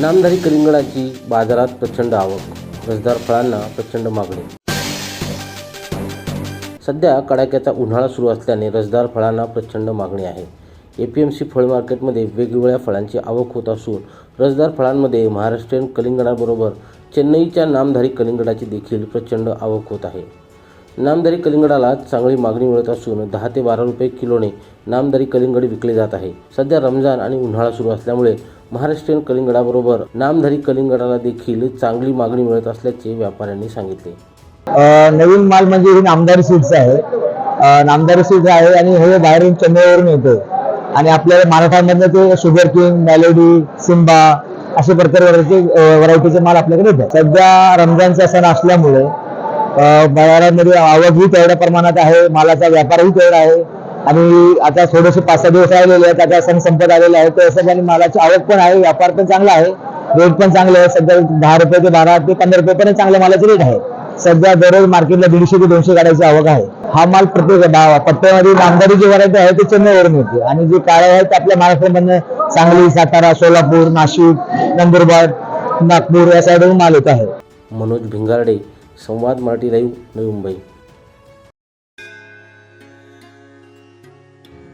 नामधारी कलिंगडाची बाजारात प्रचंड आवक. रसदार फळांना प्रचंड मागणी. सध्या कडाक्याचा उन्हाळा सुरू असल्याने रसदार फळांना प्रचंड मागणी आहे. ए पी एम सी फळ मार्केटमध्ये वेगवेगळ्या फळांची आवक होत असून रसदार फळांमध्ये महाराष्ट्रीयन कलिंगडाबरोबर चेन्नईच्या नामधारी कलिंगडाची देखील प्रचंड आवक होत आहे. नामदारी कलिंगडाला चांगली मागणी मिळत असून दहा ते बारा रुपये किलोने नामदारी कलिंगड विकले जात आहे. सध्या रमजान आणि उन्हाळा सुरू असल्यामुळे महाराष्ट्रीयन कलिंगडाबरोबर नामधारी कलिंगडाला देखील चांगली मागणी मिळत असल्याचे व्यापाऱ्यांनी सांगितले. नवीन माल म्हणजे ही नामदारी सीड्स आहे. नामदार नामदारी सीड्स आहे आणि हे बाहेरून चेन्नईवरून येतो. आणि आपल्या महाराष्ट्रामधनं ते शुगर किंग मेलोडी सिंबा अशा प्रकारचे व्हरायटीचे माल आपल्याकडे येतात सध्या रमजानचा सण असल्यामुळे बाजारामध्ये आवकही तेवढ्या प्रमाणात आहे मालाचा व्यापारही तेवढा आहे. आणि आता थोडेसे पाच सहा दिवस राहिलेले आहेत आता सण संपत आलेले आहेत त्या हिशोबाने मालाची आवक पण आहे व्यापार पण चांगला आहे रेट पण चांगले आहे सध्या दहा रुपये ते बारा ते पंधरा रुपये पर्यंत चांगल्या मालाचे रेट आहे. सध्या दररोज मार्केटला दीडशे ते दोनशे गाड्याची आवक आहे. हा माल प्रत्येक डावा पट्ट्यामध्ये नामदारी जी व्हरायटी आहे ते चेन्नईवरून येते. आणि जे काळे आहेत ते आपल्या महाराष्ट्रामधनं सांगली सातारा सोलापूर नाशिक नंदुरबार नागपूर या साईडवरून माल येत आहे. मनोज भिंगारडे संवाद मराठी लाईव्ह नवी मुंबई.